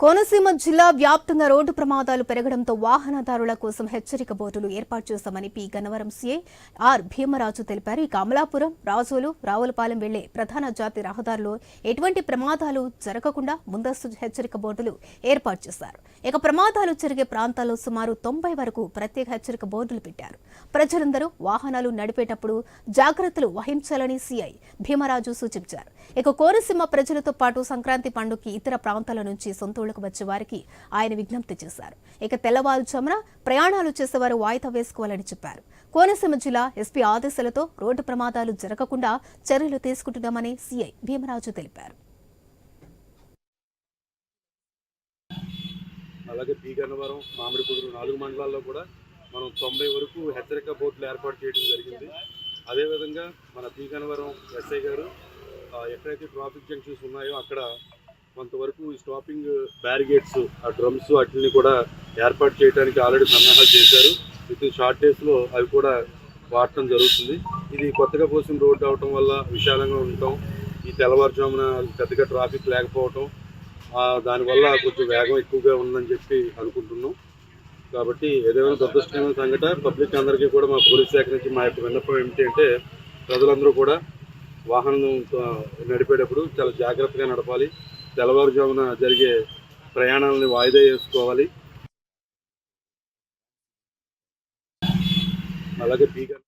కోనసీమ జిల్లా వ్యాప్తంగా రోడ్డు ప్రమాదాలు పెరగడంతో వాహనదారుల కోసం హెచ్చరిక బోర్డులు ఏర్పాటు చేశామని P. Gannavaram CI R. Bhimaraju తెలిపారు. ఇక అమలాపురం రాజోలు రావులపాలెం వెళ్ళే ప్రధాన జాతి రహదారిలో ఎటువంటి ప్రమాదాలు జరగకుండా ముందస్తు హెచ్చరిక బోర్డులు ఏర్పాటు చేశారు. ఇక ప్రమాదాలు జరిగే ప్రాంతాల్లో సుమారు తొంభై వరకు ప్రత్యేక హెచ్చరిక బోర్డులు పెట్టారు. ప్రజలందరూ వాహనాలు నడిపేటప్పుడు జాగ్రత్తలు వహించాలని సీఐ భీమరాజు సూచించారు. ఇక కోనసీమ ప్రజలతో పాటు సంక్రాంతి పండుగకి ఇతర ప్రాంతాల నుంచి సొంతూళ్ళకు వచ్చే వారికి ఆయన విజ్ఞప్తి చేశారు. ఇక తెల్లవారుజామున ప్రయాణాలు చేసేవారు వాయిదా వేసుకోవాలని చెప్పారు. కోనసీమ జిల్లా ఎస్పీ ఆదేశాలతో రోడ్డు ప్రమాదాలు జరగకుండా చర్యలు తీసుకుంటున్నామని సీఐ భీమరాజు తెలిపారు. అలాగే బీగన్నవరం గన్నవరం నాలుగు మండలాల్లో కూడా మనం తొంభై వరకు హెచ్చరిక బోర్డులు ఏర్పాటు చేయడం జరిగింది. అదేవిధంగా మన బీగన్నవరం ఎస్ఐ గారు ఎక్కడైతే ట్రాఫిక్ జంక్షన్స్ ఉన్నాయో అక్కడ కొంతవరకు ఈ స్టాపింగ్ బ్యారిగేట్స్ ఆ డ్రమ్స్ వాటిని కూడా ఏర్పాటు చేయడానికి ఆల్రెడీ సన్నాహాలు చేశారు. విత్ షార్ట్ డేస్లో అవి కూడా వాడటం జరుగుతుంది. ఇది కొత్తగా పోసిన రోడ్డు అవటం వల్ల విశాలంగా ఉండటం ఈ తెల్లవారుజామున పెద్దగా ట్రాఫిక్ లేకపోవటం దానివల్ల కొంచెం వేగం ఎక్కువగా ఉందని చెప్పి అనుకుంటున్నాం. కాబట్టి ఏదైనా దురదృష్టమైన సంఘటన పబ్లిక్ అందరికీ కూడా మా పోలీస్ శాఖ నుంచి మా యొక్క విన్నపం ఏమిటి అంటే ప్రజలందరూ కూడా వాహనం నడిపేటప్పుడు చాలా జాగ్రత్తగా నడపాలి. తెల్లవారుజామున జరిగే ప్రయాణాలని వాయిదా వేసుకోవాలి. అలాగే బీగర్